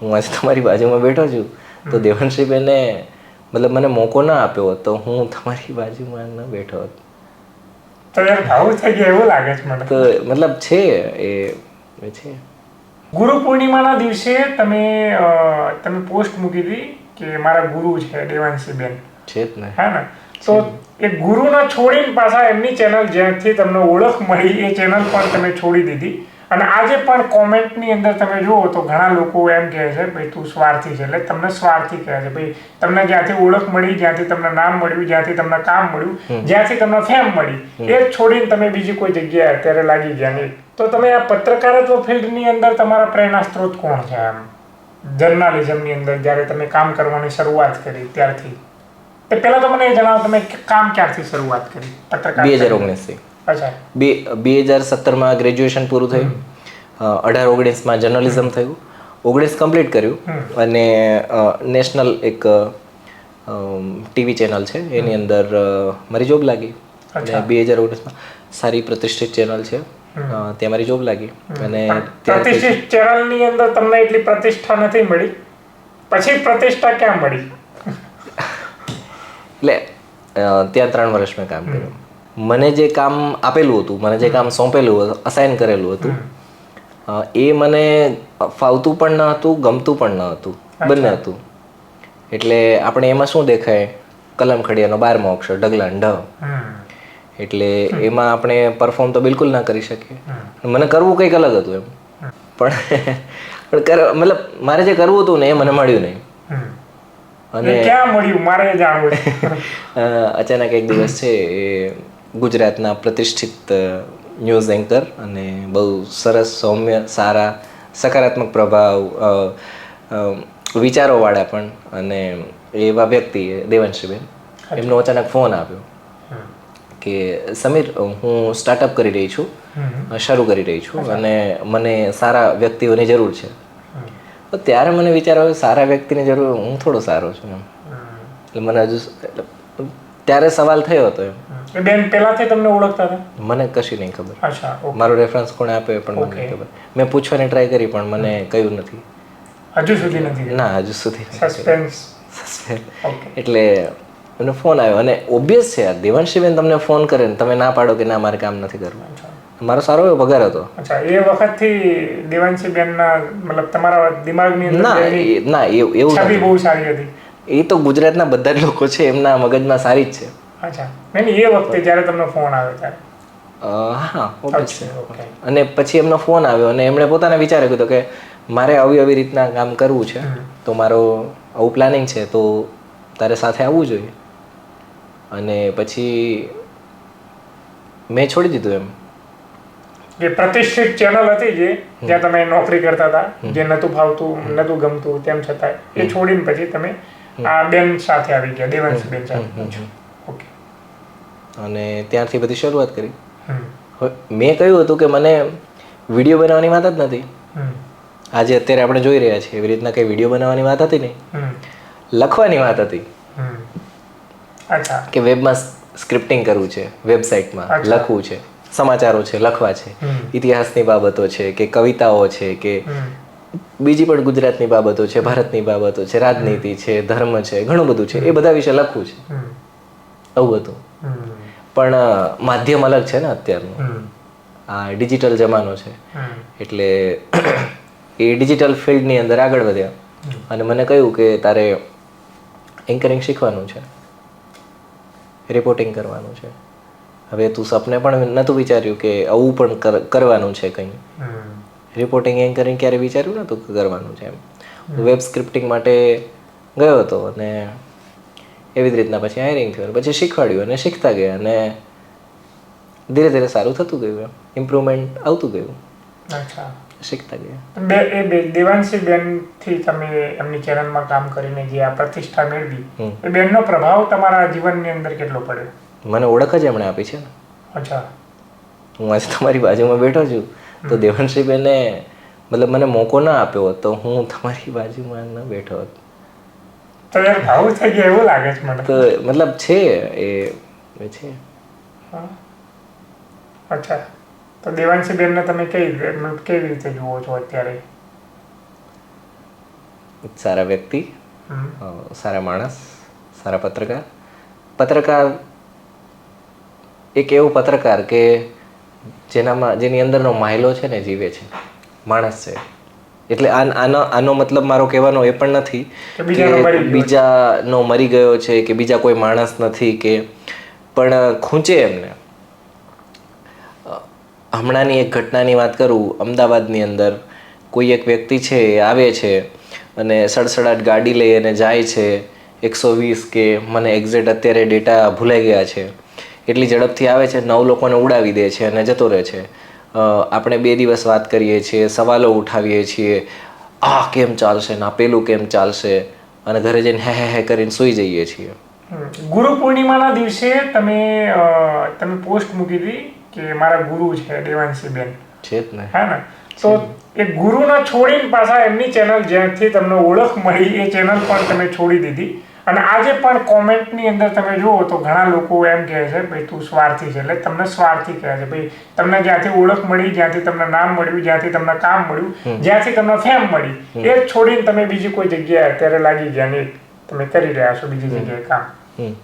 હું આજે તમારી બાજુમાં બેઠો છું તો દેવાંશીબેને મતલબ મને મોકો ના આપ્યો હોત તો હું તમારી બાજુમાં ન બેઠો હોત. તો યાર ભાવું થઈ ગયું એવું લાગે છે મને. તો મતલબ છે એ છે. ગુરુ પૂર્ણિમાના દિવસે તમે તમે પોસ્ટ મૂકી હતી કે મારા ગુરુ છે દેવાંશીબેન છે જ ને. હા ને? તો એ ગુરુને છોડીને પાછા એમની ચેનલ જ્યાંથી તમને ઓળખ મળી એ ચેનલ પણ તમે છોડી દીધી. અને આજે પણ કોમેન્ટની અંદર તમે જુઓ તો ઘણા લોકો એમ કહે છે ભાઈ તું સ્વાર્થી છે. એટલે તમને સ્વાર્થી કહે છે. ભાઈ તમને જ્યાંથી ઓળખ મળી જ્યાંથી તમને નામ મળ્યું જ્યાંથી તમને કામ મળ્યું જ્યાંથી તમને ફેમ મળી એ છોડીને તમે બીજી કોઈ જગ્યાએ અત્યારે લાગી ગયા નહીં. તો તમે આ પત્રકારત્વ ફિલ્ડની અંદર તમારા પ્રેરણા સ્ત્રોત કોણ છે એમ જર્નાલિઝમની અંદર જ્યારે તમે કામ કરવાની શરૂઆત કરી ત્યારથી. તે પહેલાં તો મને એ જણાવો તમે કામ ક્યારથી શરૂઆત કરી? પત્રકાર બે હજાર ઓગણીસથી. બે બે હજાર સત્તરમાં ગ્રેજ્યુએશન પૂરું થયું. અઢાર ઓગણીસમાં જર્નલિઝમ થયું. ઓગણીસ કમ્પ્લીટ કર્યું. અને નેશનલ એક ટીવી ચેનલ છે. એની અંદર મારી જોબ લાગી. અને બે હજાર ઓગણીસમાં સારી પ્રતિષ્ઠિત ચેનલ છે. ત્યાં મારી જોબ લાગી. અને પ્રતિષ્ઠિત ચેનલની અંદર તમને એટલી પ્રતિષ્ઠા નથી મળી? પછી પ્રતિષ્ઠા ક્યાં મળી? એટલે ત્યાં ત્રણ વર્ષ મેં કામ કર્યું. મને જે કામ આપેલું હતું મને જે કામ સોંપેલું હતું અસાઇન કરેલું હતું એ મને ફાવતું પણ ન હતું ગમતું પણ ન હતું બંને હતું. એટલે આપણે એમાં શું દેખાય? કલમ ખડિયાનો બારમો અક્ષર ઢગલાન ઢ. એટલે એમાં આપણે પરફોર્મ તો બિલકુલ ના કરી શકીએ. મને કરવું કંઈક અલગ હતું એમ. પણ પણ કર મતલબ મારે જે કરવું હતું ને એ મને મળ્યું નહીં. અને ક્યાં મળ્યું? મારે જાણવું અચાનક એક દિવસ છે એ ગુજરાતના પ્રતિષ્ઠિત ન્યૂઝ એન્કર અને બહુ સરસ સૌમ્ય સારા સકારાત્મક પ્રભાવ વિચારોવાળા પણ અને એવા વ્યક્તિ દેવાંશીબેન. એમનો અચાનક ફોન આવ્યો કે સમીર હું સ્ટાર્ટઅપ કરી રહી છું. શરૂ કરી રહી છું અને મને સારા વ્યક્તિઓની જરૂર છે. તો ત્યારે મને વિચાર આવ્યો સારા વ્યક્તિની જરૂર હું થોડો સારો છું. એમ. એટલે મને હજુ ત્યારે સવાલ થયો હતો એમ. એ બેન પહેલાથી તમને ઓળખતા હતા? મને કશી નહીં ખબર. અચ્છા. મારો રેફરન્સ કોણે આપ્યો એ પણ મને નહીં ખબર. મેં પૂછવાની ટ્રાય કરી પણ મને કહ્યું નથી. હજુ સુધી નથી ના હજુ સુધી સસ્પેન્સ એટલે મને ફોન આવ્યો. અને ઓબ્વિયસ છે દેવાંશીબેન તમને ફોન કરે ને તમે ના પાડો કે ના મારે કામ નથી કરવું. મારો સારો એવો પગાર હતો. અચ્છા એ વખતથી દેવાંશી બેનના મતલબ તમારા દિમાગની અંદર ના ના એવું એવું બહુ સારી હતી. એ તો ગુજરાતના બધા જ લોકો છે એમના મગજમાં સારી જ છે. અચ્છા. નહીં, એ વખતે જ્યારે તમને ફોન આવ્યો ત્યારે. હા ઓકે. અને પછી એમનો ફોન આવ્યો અને એમણે પોતાને વિચારે કીધું કે મારે આવી આવી રીતના કામ કરવું છે. તો મારો આવું પ્લાનિંગ છે તો તારે સાથે આવવું જોઈએ. અને પછી મેં છોડી દીધું એમ. જે પ્રતિષ્ઠિત ચેનલ હતી જે જ્યાં તમે નોકરી કરતા હતા જે નતું ફાવતું નતું ગમતું તેમ છતાં એ છોડીને પછી તમે આ બેન સાથે આવી ગયા દેવાંશી બેન સાથે અને ત્યારથી બધી શરૂઆત કરી. મેં કહ્યું હતું કે મને વીડિયો બનાવવાની વાત જ નથી. આજે અત્યારે આપણે જોઈ રહ્યા છીએ એવી રીતના કંઈ વીડિયો બનાવવાની વાત હતી નહીં. લખવાની વાત હતી. કે વેબમાં સ્ક્રિપ્ટિંગ કરવું છે વેબસાઇટમાં લખવું છે સમાચારો છે લખવા છે ઇતિહાસની બાબતો છે કે કવિતાઓ છે કે બીજી પણ ગુજરાતની બાબતો છે ભારતની બાબતો છે રાજનીતિ છે ધર્મ છે ઘણું બધું છે. એ બધા વિશે લખવું છે. આવું હતું. પણ માધ્યમ અલગ છે ને અત્યારનું. આ ડિજિટલ જમાનો છે. એટલે એ ડિજિટલ ફિલ્ડની અંદર આગળ વધ્યા. અને મને કહ્યું કે તારે એન્કરિંગ શીખવાનું છે. રિપોર્ટિંગ કરવાનું છે. હવે તું સપને પણ નહોતું વિચાર્યું કે આવું પણ કરવાનું છે કંઈ. રિપોર્ટિંગ એન્કરિંગ ક્યારે વિચાર્યું નહોતું કે કરવાનું છે એમ. વેબ સ્ક્રિપ્ટિંગ માટે ગયો હતો અને એવી જ રીતના પછી હાયરિંગ થયું પછી શીખવાડ્યું અને શીખતા ગયા અને ધીરે ધીરે સારું થતું ગયું એમ. ઇમ્પ્રુવમેન્ટ આવતું ગયું. અચ્છા. શીખતા ગયા. બે એ બે દેવાંશી બેનથી તમે એમની ચેનલમાં કામ કરીને જે આ પ્રતિષ્ઠા મેળવી. એ બેનનો પ્રભાવ તમારા જીવનની અંદર કેટલો પડ્યો? મને ઓળખ જ એમણે આપી છે ને. અચ્છા. હું આજે તમારી બાજુમાં બેઠો છું. તો દેવાંશી બેને મતલબ મને મોકો ના આપ્યો હોત તો હું તમારી બાજુમાં ન બેઠો હોત. તો યાર ભાવું થઈ ગયું એવું લાગે છે મને. તો મતલબ છે એ છે. અચ્છા. તો દેવાંશી બેનને તમે કઈ કેવી રીતે જુઓ છો અત્યારે? સારા વ્યક્તિ. સારા માણસ સારા પત્રકાર. પત્રકાર એક એવો પત્રકાર કે જેનામાં જેની અંદરનો માયલો છે ને જીવે છે. માણસ છે. એટલે આ આનો આનો મતલબ મારો કહેવાનો એ પણ નથી કે બીજાનો મરી ગયો. છે કે બીજા કોઈ માણસ નથી કે પણ ખૂંચે એમને. હમણાંની એક ઘટનાની વાત કરું અમદાવાદની અંદર કોઈ એક વ્યક્તિ છે એ આવે છે અને સડસડાટ ગાડી લઈ અને જાય છે એકસો વીસ કે મને એક્ઝેક્ટ અત્યારે ડેટા ભૂલાઈ ગયા છે. એટલી ઝડપથી આવે છે નવ લોકોને ઉડાવી દે છે અને જતો રહે છે. આપણે બે દિવસ વાત કરીએ છીએ સવાલો ઉઠાવીએ છીએ આ કેમ ચાલશે ના પેલું કેમ ચાલશે? અને ઘરે જઈને હે હે હે કરીને સૂઈ જઈએ છીએ. ગુરુ પૂર્ણિમાના દિવસે તમે તમે પોસ્ટ મૂકી હતી કે મારા ગુરુ છે દેવાંશીબેન છે જ ને. હા ને? તો એ ગુરુના છોડીને પાછા એમની ચેનલ જ્યાંથી તમને ઓળખ મળી એ ચેનલ પણ તમે છોડી દીધી. અને આજે પણ કોમેન્ટની અંદર તમે જુઓ તો ઘણા લોકો એમ કહે છે ભાઈ તું સ્વાર્થી છે. એટલે તમને સ્વાર્થી કહે છે. ભાઈ તમને જ્યાંથી ઓળખ મળી જ્યાંથી તમને નામ મળ્યું જ્યાંથી તમને કામ મળ્યું જ્યાંથી તમને ફેમ મળી એ છોડીને તમે બીજી કોઈ જગ્યાએ અત્યારે લાગી ગયા ને તમે કરી રહ્યા છો બીજી જગ્યાએ કામ.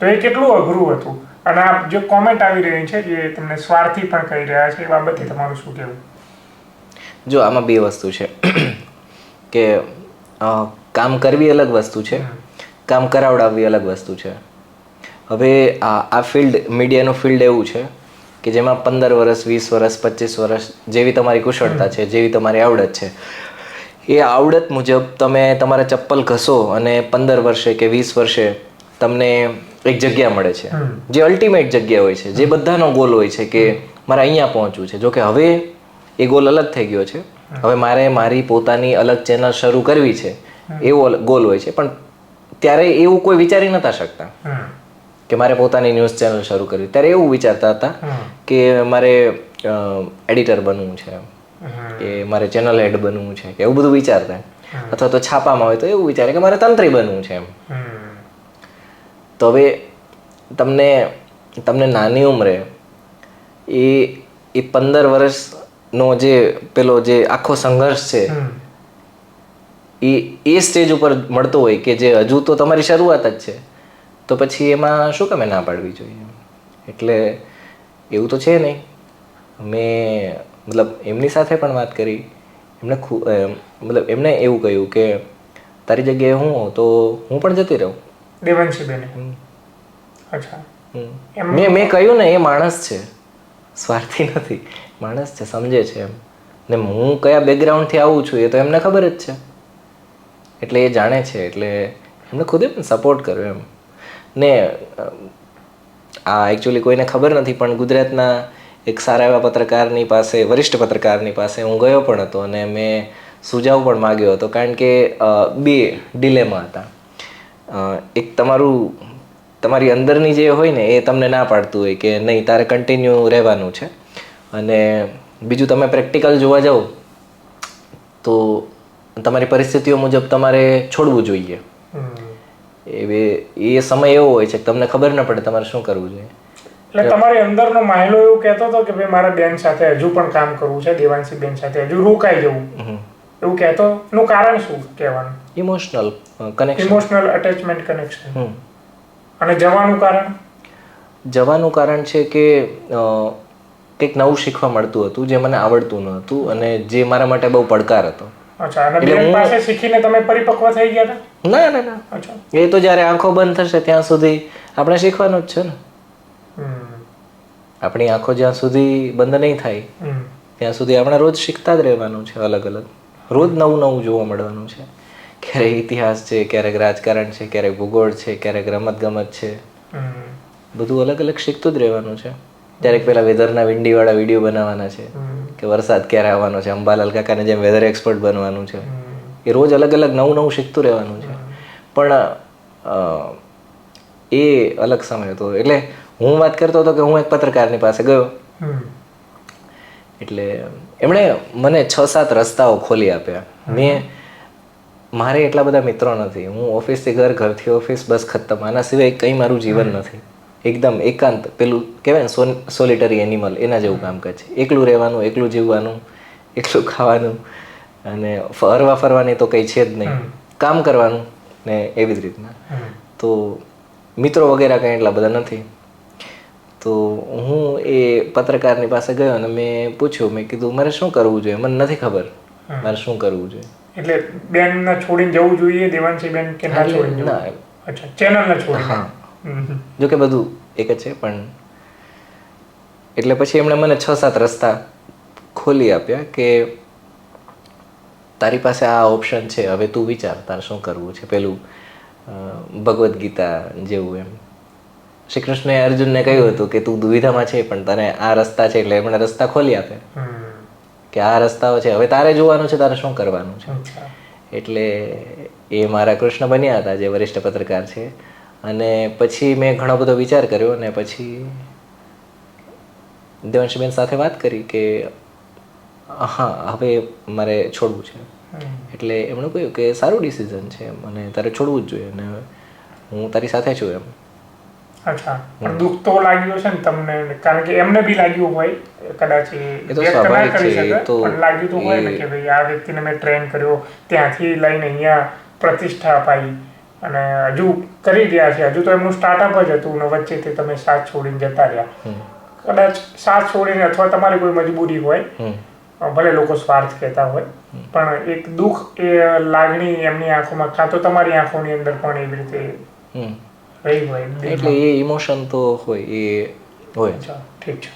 તો એ કેટલું અઘરું હતું. અને આ જે કોમેન્ટ આવી રહી છે જે તમને સ્વાર્થી પણ કહી રહ્યા છે એ બાબતે તમારું શું કહેવું? જો આમાં બે વસ્તુ છે કે કામ કરવી અલગ વસ્તુ છે. કામ કરાવડાવવી અલગ વસ્તુ છે. હવે આ આ ફિલ્ડ મીડિયાનું ફિલ્ડ એવું છે કે જેમાં પંદર વર્ષ વીસ વર્ષ પચીસ વર્ષ જેવી તમારી કુશળતા છે જેવી તમારી આવડત છે. એ આવડત મુજબ તમે તમારા ચપ્પલ ઘસો અને પંદર વર્ષે કે વીસ વર્ષે તમને એક જગ્યા મળે છે. જે અલ્ટિમેટ જગ્યા હોય છે જે બધાનો ગોલ હોય છે કે મારે અહીંયા પહોંચવું છે. જોકે હવે એ ગોલ અલગ થઈ ગયો છે. હવે મારે મારી પોતાની અલગ ચેનલ શરૂ કરવી છે. એવો ગોલ હોય છે. પણ ત્યારે એવું કોઈ વિચારી નતા શકતા. કે મારે પોતાની ન્યૂઝ ચેનલ શરૂ કરવી. ત્યારે એવું વિચારતા હતા કે મારે એડિટર બનવું છે. કે મારે ચેનલ હેડ બનવું છે. કે એવું બધું વિચારતા. અથવા તો છાપામાં હોય તો એવું વિચારે કે મારે તંત્રી બનવું છે એમ. તો હવે તમને તમને નાની ઉંમરે એ એ પંદર વર્ષનો જે પેલો જે આખો સંઘર્ષ છે એ એ સ્ટેજ ઉપર મળતો હોય કે જે હજુ તો તમારી શરૂઆત જ છે તો પછી એમાં શું કમે ના પાડવી જોઈએ? એટલે એવું તો છે નહીં. મેં મતલબ એમની સાથે પણ વાત કરી. એમને ખુ- મતલબ એમને એવું કહ્યું કે તારી જગ્યાએ હું તો હું પણ જતી રહું. દેવાંશી બેન અચ્છા. મેં મેં કહ્યું ને એ માણસ છે. સ્વાર્થી નથી. માણસ છે સમજે છે એમ. ને હું કયા બેકગ્રાઉન્ડથી આવું છું એ તો એમને ખબર જ છે. એટલે એ જાણે છે, એટલે એમને ખુદે પણ સપોર્ટ કર્યો એમ. ને આ એકચ્યુઅલી કોઈને ખબર નથી, પણ ગુજરાતના એક સારા એવા પત્રકારની પાસે, વરિષ્ઠ પત્રકારની પાસે હું ગયો પણ હતો અને મેં સુઝાવ પણ માગ્યો હતો, કારણ કે બે ડિલેમાં હતા. એક તમારું, તમારી અંદરની જે હોય ને, એ તમને ના પાડતું હોય કે નહીં, તારે કન્ટિન્યુ રહેવાનું છે. અને બીજું તમે પ્રેક્ટિકલ જોવા જાઓ, તો તમારી પરિસ્થિતિઓ મુજબ તમારે છોડવું જોઈએ. એ એ સમય એવો હોય છે કે તમને ખબર ન પડે તમારે શું કરવું જોઈએ. એટલે તમારી અંદરનો માહિલો એવું કહેતો હતો કે ભાઈ મારા બેન સાથે હજુ પણ કામ કરવું છે દેવાંશી બેન સાથે હજુ રોકાઈ જવું. એવું કહેતો? નું કારણ શું કહેવાનું? Emotional connection emotional attachment connection અને જવાનું કારણ? જવાનું કારણ છે કે કંઈક નવું શીખવા મળતું હતું જે મને આવડતું ન હતું અને જે મારા માટે બહુ પડકાર હતો. અચ્છા અને એટલે પાસે શીખીને તમે પરિપક્વ થઈ ગયા હતા? ના ના ના. અચ્છા. એ તો જ્યારે આંખો બંધ થશે ત્યાં સુધી આપણે શીખવાનું જ છે ને. આપણી આંખો જ્યાં સુધી બંધ નહીં થાય ત્યાં સુધી આપણે રોજ શીખતા જ રહેવાનું છે અલગ અલગ. રોજ નવું નવું જોવા મળવાનું છે. ક્યારેક ઇતિહાસ છે ક્યારેક રાજકારણ છે ક્યારેક ભૂગોળ છે ક્યારેક રમત ગમત છે બધું અલગ અલગ શીખતું જ રહેવાનું છે. ક્યારેક પેલા વેધરના વિંડીવાળા વીડિયો બનાવવાના છે કે વરસાદ ક્યારે આવવાનો છે અંબાલાલ કાકાને જેમ વેધર એક્સપર્ટ બનવાનું છે. એ રોજ અલગ અલગ નવું નવું શીખતું રહેવાનું છે. પણ એ અલગ સમય હતો. એટલે હું વાત કરતો હતો કે હું એક પત્રકારની પાસે ગયો. એટલે એમણે મને છ સાત રસ્તાઓ ખોલી આપ્યા. મેં મારે એટલા બધા મિત્રો નથી. હું ઓફિસથી ઘર ઘરથી ઓફિસ બસ ખતમ આના સિવાય કંઈ મારું જીવન નથી. એકદમ એકાંત પેલું કહેવાય ને સોલિટરી એનિમલ એના જેવું કામકાજ છે. એકલું રહેવાનું એકલું જીવવાનું એકલું ખાવાનું અને ફરવા ફરવાની તો કંઈ છે જ નહીં. કામ કરવાનું ને એવી જ રીતના. તો મિત્રો વગેરે કંઈ એટલા બધા નથી. તો હું એ પત્રકારની પાસે ગયો અને મેં પૂછ્યું મેં કીધું મારે શું કરવું જોઈએ? મને નથી ખબર મારે શું કરવું જોઈએ. એટલે બેન છોડીને જવું જોઈએ દેવાંશી બેન કે ના છોડીને ના. અચ્છા ચેનલ ના છોડીને. જો કે બધું એક જ છે પણ એટલે પછી એમણે મને છ સાત રસ્તા ખોલી આપ્યા કે તારી પાસે આ ઓપ્શન છે હવે તું વિચાર તારે શું કરવું છે? પેલું ભગવદ્ ગીતા જેવું એમ. શ્રી કૃષ્ણએ અર્જુનને કહ્યું હતું કે તું દુવિધામાં છે પણ તને આ રસ્તા છે એટલે એમણે રસ્તા ખોલી આપે કે આ રસ્તાઓ છે હવે તારે જોવાનું છે તારે શું કરવાનું છે? એટલે એ મારા કૃષ્ણ બન્યા હતા જે વરિષ્ઠ પત્રકાર છે. અને પછી મેં ઘણો બધો વિચાર કર્યો અને પછી દેવાંશીબેન સાથે વાત કરી કે હા હવે મારે છોડવું છે. એટલે એમણે કહ્યું કે સારું ડિસિઝન છે એમ અને તારે છોડવું જ જોઈએ અને હું તારી સાથે છું એમ. અચ્છા. દુઃખ તો લાગ્યું છે ને તમને કારણ કે એમને બી લાગ્યું હોય કદાચ એ એ તો સ્વાભાવિક છે, તો લાગ્યું તો હોય ને કે ભાઈ આ વ્યક્તિને મેં ટ્રેન કર્યો ત્યાંથી લઈને અહીંયા પ્રતિષ્ઠા અપાઈ. અને હજુ કરી રહ્યા છે. હજુ તો એમનું સ્ટાર્ટઅપ જ હતું ને વચ્ચેથી તમે સાથ છોડીને જતા રહ્યા. કદાચ સાથ છોડીને અથવા તમારી કોઈ મજબૂરી હોય ભલે લોકો સ્વાર્થ કહેતા હોય પણ એક દુઃખ એ લાગણી એમની આંખોમાં કાં તો તમારી આંખોની અંદર પણ એવી રીતે રહી હોય એટલે એ ઇમોશન તો હોય એ હોય. ઠીક છે.